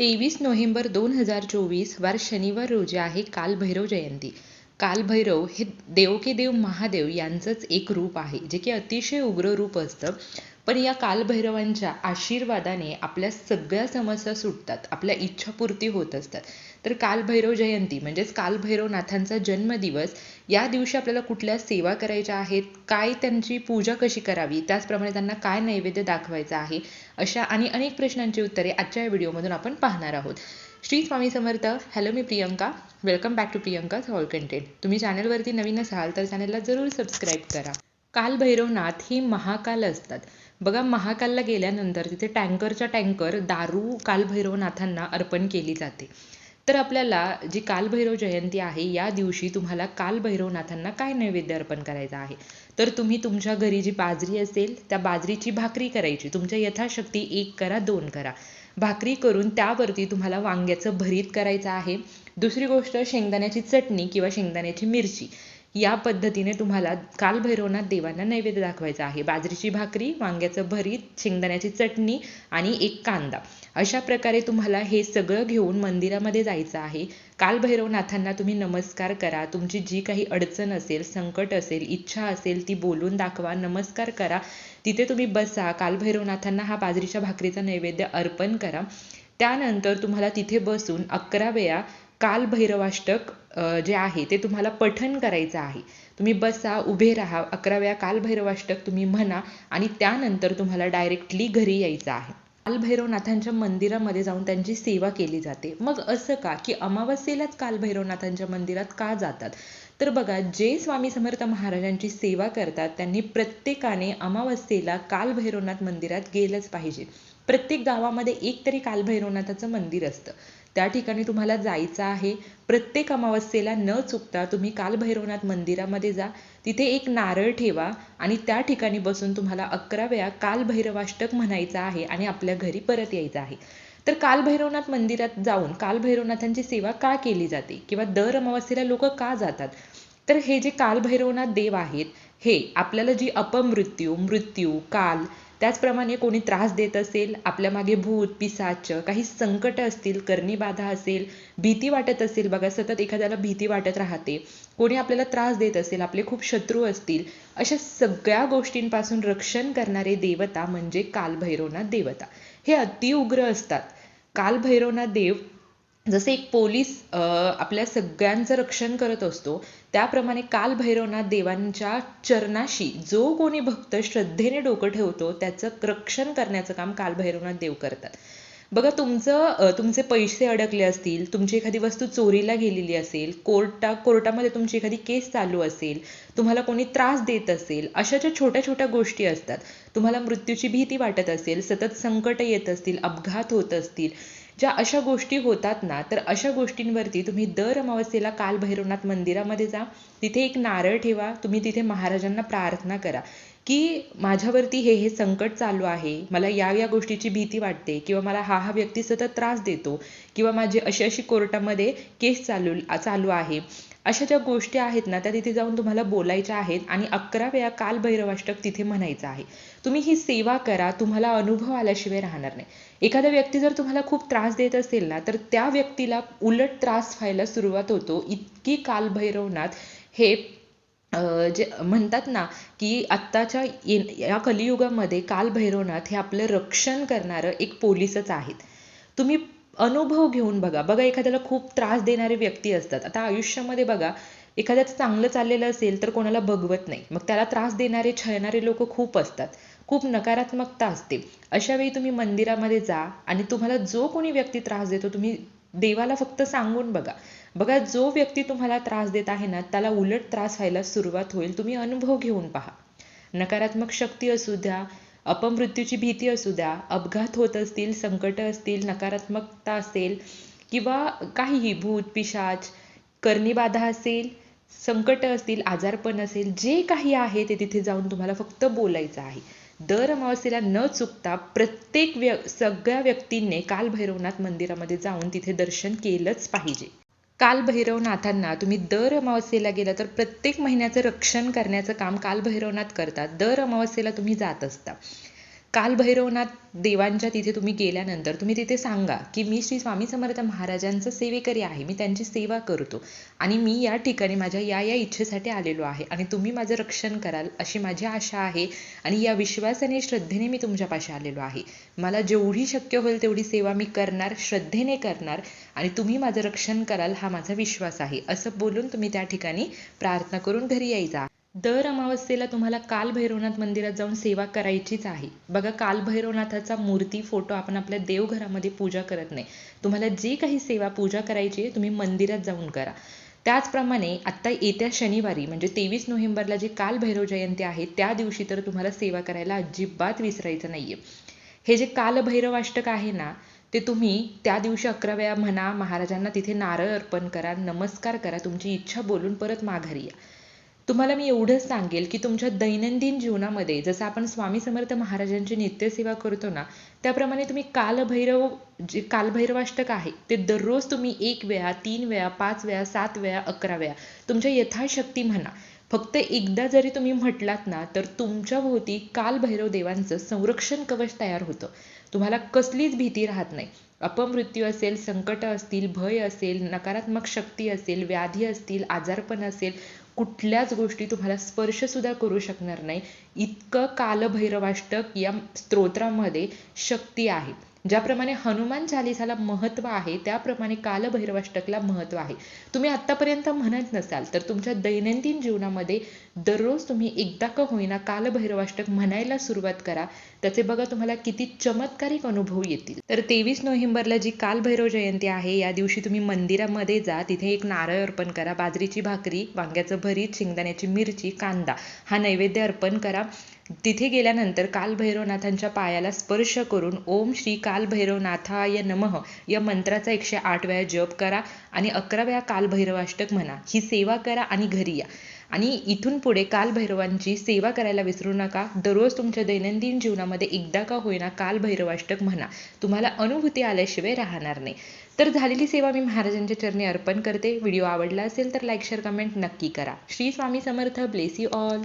तेवीस नोव्हेंबर दोन हजार चोवीस वार शनिवार रोजी आहे कालभैरव जयंती. कालभैरव हे देवके देव महादेव यांचंच एक रूप आहे जे की अतिशय उग्र रूप असतं. पण या कालभैरवांच्या आशीर्वादाने आपल्या सगळ्या समस्या सुटतात आपल्या इच्छापूर्ती होत असतात. तर कालभैरव जयंती म्हणजेच कालभैरवनाथांचा जन्मदिवस या दिवशी आपल्याला कुठल्या सेवा करायच्या आहेत काय त्यांची पूजा कशी करावी त्याचप्रमाणे त्यांना काय नैवेद्य दाखवायचा आहे अशा आणि अनेक प्रश्नांची उत्तरे आजच्या या व्हिडिओमधून आपण पाहणार आहोत. Shri Swami Samarth hello me Priyanka welcome back to Priyanka all content. तुम्ही चॅनलवरती नवीन असाल तर चॅनलला जरूर सबस्क्राईब करा. कालभैरवनाथ हे महाकाल असतात. बघा महाकालला गेल्यानंतर तिथे टँकरच्या टँकर दारू कालभैरवनाथांना अर्पण केली जाते. तर आपल्याला जी कालभैरव जयंती आहे या दिवशी तुम्हाला कालभैरवनाथांना काय नैवेद्य अर्पण करायचं आहे? तर तुम्ही तुमच्या घरी जी बाजरी असेल त्या बाजरीची भाकरी करायची. तुमच्या यथाशक्ती एक करा दोन करा. भाकरी करून त्यावरती तुम्हाला वांग्याचं भरीत करायचं आहे. दुसरी गोष्ट शेंगदाण्याची चटणी किंवा शेंगदाण्याची मिरची. या पद्धतीने तुम्हाला कालभैरवनाथ देवांना नैवेद्य दाखवायचा आहे. बाजरीची भाकरी वांग्याचं भरीत शेंगदाण्याची चटणी आणि एक कांदा. अशा प्रकारे तुम्हाला हे सगळं घेऊन मंदिरामध्ये जायचं आहे. कालभैरवनाथांना तुम्ही नमस्कार करा. तुमची जी काही अडचण असेल संकट असेल इच्छा असेल ती बोलून दाखवा नमस्कार करा. तिथे तुम्ही बसा. कालभैरवनाथांना हा बाजरीच्या भाकरीचा नैवेद्य अर्पण करा. त्यानंतर तुम्हाला तिथे बसून अकरा वेळा कालभैरवाष्टक जे आहे ते तुम्हाला पठण करायचं आहे. तुम्ही बसा उभे राहा अकरा वेळा कालभैरवाष्टक तुम्ही म्हणा आणि त्यानंतर तुम्हाला डायरेक्टली घरी यायचं आहे. कालभैरवनाथांच्या मंदिरामध्ये जाऊन त्यांची सेवा केली जाते. मग असं का की अमावस्येलाच कालभैरवनाथांच्या मंदिरात का जातात? तर बघा जे स्वामी समर्थ महाराजांची सेवा करतात त्यांनी प्रत्येकाने अमावस्येला कालभैरवनाथ मंदिरात गेलंच पाहिजे. प्रत्येक गावामध्ये एक तरी कालभैरवनाथाचं मंदिर असतं. त्या ठिकाणी तुम्हाला जायचं आहे. प्रत्येक अमावस्येला न चुकता तुम्ही कालभैरवनाथ मंदिरामध्ये जा. तिथे एक नारळ ठेवा आणि त्या ठिकाणी बसून तुम्हाला अकरा वेळा कालभैरवाष्टक म्हणायचं आहे आणि आपल्या घरी परत यायचं आहे. तर कालभैरवनाथ मंदिरात जाऊन कालभैरवनाथांची सेवा का केली जाते? किंवा दर अमावस्येला लोक का जातात? तर हे जे कालभैरवनाथ देव आहेत हे आपल्याला जी अपमृत्यू मृत्यू काल त्याचप्रमाणे कोणी त्रास देत असेल आपल्या मागे भूत पिसाच काही संकट असतील करणी बाधा असेल भीती वाटत असेल बघा सतत एखाद्याला भीती वाटत राहते. कोणी आपल्याला त्रास देत असेल आपले खूप शत्रू असतील अशा सगळ्या गोष्टींपासून रक्षण करणारे देवता म्हणजे कालभैरवनाथ देवता. हे अतिउग्र असतात. कालभैरवनाथ देव जसे एक पोलीस आपल्या सगळ्यांचं रक्षण करत असतो त्याप्रमाणे काल भैरवनाथ देवांच्या चरणाशी जो कोणी भक्त श्रद्धेने डोकं ठेवतो त्याचं रक्षण करण्याचं काम काल भैरवनाथ देव करतात. बघा तुमचं तुमचे पैसे अडकले असतील तुमची एखादी वस्तू चोरीला गेलेली असेल कोर्टा कोर्टामध्ये तुमची एखादी केस चालू असेल तुम्हाला कोणी त्रास देत असेल अशा ज्या छोट्या छोट्या गोष्टी असतात. तुम्हाला मृत्यूची भीती वाटत असेल सतत संकट येत असतील अपघात होत असतील ज्या अशा गोष्टी होतात ना तर अशा गोष्टींवरती तुम्ही दर अमावस्येला काल भैरवनाथ मंदिरामध्ये जा तिथे एक नारळ ठेवा तुम्ही तिथे महाराजांना प्रार्थना करा. की माझ्यावरती हे हे संकट चालू आहे मला या या गोष्टीची भीती वाटते किंवा मला हा हा व्यक्ती सतत त्रास देतो किंवा माझी अशी अशी कोर्टामध्ये केस चालू चालू आहे अशा ज्या गोष्टी आहेत ना त्या तिथे जाऊन तुम्हाला बोलायच्या आहेत आणि अकरा वेळा काल भैरवाष्टक तिथे म्हणायचं आहे. तुम्ही ही सेवा करा तुम्हाला अनुभव आल्याशिवाय राहणार नाही. एखादा व्यक्ती जर तुम्हाला खूप त्रास देत असेल ना तर त्या व्यक्तीला उलट त्रास व्हायला सुरुवात होतो इतकी कालभैरवनाथ हे जे म्हणतात ना की आत्ताच्या या कलियुगामध्ये कालभैरवनाथ हे आपलं रक्षण करणारं एक पोलीसच आहेत. तुम्ही अनुभव घेऊन बघा. बघा एखाद्याला खूप त्रास देणारे व्यक्ती असतात. आता आयुष्यामध्ये बघा एखाद्याचं चांगलं चाललेलं असेल तर कोणाला बघवत नाही. मग त्याला त्रास देणारे छळणारे लोक खूप असतात. खूप नकारात्मकता असते. अशा वेळी तुम्ही मंदिरामध्ये जा आणि तुम्हाला जो कोणी व्यक्ती त्रास देतो तुम्ही देवाला फक्त सांगून बघा. बघा जो व्यक्ती तुम्हाला त्रास देत आहे ना त्याला उलट त्रास व्हायला सुरुवात होईल. तुम्ही अनुभव घेऊन पहा. नकारात्मक शक्ती असू द्या अपमृत्यूची भीती असू द्या अपघात होत असतील संकट असतील नकारात्मकता असेल किंवा काहीही भूत पिशाच कर्णीबाधा असेल संकट असतील आजारपण असेल जे काही आहे ते तिथे जाऊन तुम्हाला फक्त बोलायचं आहे. दर अमावस्येला न चुकता प्रत्येक व्य सगळ्या व्यक्तींनी कालभैरवनाथ मंदिरामध्ये जाऊन तिथे दर्शन केलंच पाहिजे. कालभैरवनाथांना तुम्ही दर अमावस्येला गेला तर प्रत्येक महिन्याचं रक्षण करण्याचं काम कालभैरवनाथ करतात. दर अमावस्येला तुम्ही जात असता. कालभैरवनाथ देवांच्या तिथे तुम्ही गेल्यानंतर तुम्ही तिथे सांगा की मी श्री स्वामी समर्थ महाराजांचं सेवेकरी आहे मी त्यांची सेवा करतो. आणि मी या ठिकाणी माझ्या या या इच्छेसाठी आलेलो आहे आणि तुम्ही माझं रक्षण कराल अशी माझी आशा आहे आणि या विश्वासाने श्रद्धेने मी तुमच्यापाशी आलेलो आहे. मला जेवढी शक्य होईल तेवढी सेवा मी करणार श्रद्धेने करणार आणि तुम्ही माझं रक्षण कराल हा माझा विश्वास आहे. असं बोलून तुम्ही त्या ठिकाणी प्रार्थना करून घरी यायचा. दर अमावस्येला तुम्हाला कालभैरवनाथ मंदिरात जाऊन सेवा करायचीच आहे. बघा कालभैरवनाथाचा मूर्ती फोटो आपण आपल्या देवघरामध्ये पूजा करत नाही. तुम्हाला जी काही सेवा पूजा करायची आहे तुम्ही मंदिरात जाऊन करा. त्याचप्रमाणे आत्ता येत्या शनिवारी म्हणजे तेवीस नोव्हेंबरला जी कालभैरव जयंती आहे त्या दिवशी तर तुम्हाला सेवा करायला अजिबात विसरायचं नाहीये. हे जे कालभैरवाष्टक आहे ना ते तुम्ही त्या दिवशी अकरा वेळा म्हणा महाराजांना तिथे नारळ अर्पण करा नमस्कार करा तुमची इच्छा बोलून परत माघारी या. तुम्हाला मी एवढंच सांगेल की तुमच्या दैनंदिन जीवनामध्ये जसं आपण स्वामी समर्थ महाराजांची नित्यसेवा करतो ना त्याप्रमाणे तुम्ही कालभैरव जे कालभैरवाष्टक आहे ते दररोज तुम्ही एक वेळा तीन वेळा पाच वेळा सात वेळा अकरा वेळा तुमच्या यथाशक्ती म्हणा. फक्त एकदा जरी तुम्ही म्हटलात ना तर तुमच्या भोवती कालभैरव देवांचं संरक्षण कवच तयार होतं. तुम्हाला कसलीच भीती राहत नाही. अपमृत्यू असेल संकट असतील भय असेल नकारात्मक शक्ती असेल व्याधी असतील आजारपण असेल कुठल्याच गोष्टी तुम्हाला स्पर्श सुद्धा करू शकणार नाही. इतकं कालभैरवाष्टक या स्तोत्रामध्ये शक्ती आहे. ज्याप्रमाणे हनुमान चालिसाला महत्त्व आहे त्याप्रमाणे कालभैरवाष्टकला महत्त्व आहे. तुम्ही आतापर्यंत म्हणत नसाल तर तुमच्या दैनंदिन जीवनामध्ये दररोज तुम्ही एकदा का होईना कालभैरवाष्टक म्हणायला सुरुवात करा. त्याचे बघा तुम्हाला किती चमत्कारिक अनुभव येतील. तर तेवीस नोव्हेंबरला जी कालभैरव जयंती आहे या दिवशी तुम्ही मंदिरामध्ये जा तिथे एक नारळ अर्पण करा बाजरीची भाकरी वांग्याचं भरीत शेंगदाण्याची मिरची कांदा हा नैवेद्य अर्पण करा. तिथे गेल्यानंतर कालभैरवनाथांच्या पायाला स्पर्श करून ओम श्री कालभैरवनाथाय नमः या मंत्राचा एकशे आठ वेळा जप करा आणि अकरा वेळा कालभैरवाष्टक म्हणा. ही सेवा करा आणि घरी या. आणि इथून पुढे कालभैरवांची सेवा करायला विसरू नका. दररोज तुमच्या दैनंदिन जीवनामध्ये एकदा का होईना कालभैरवाष्टक म्हणा. तुम्हाला अनुभूती आल्याशिवाय राहणार नाही. तर झालेली सेवा मी महाराजांच्या चरणी अर्पण करते. व्हिडिओ आवडला असेल तर लाईक शेअर कमेंट नक्की करा. Shri Swami Samarth. Bless you all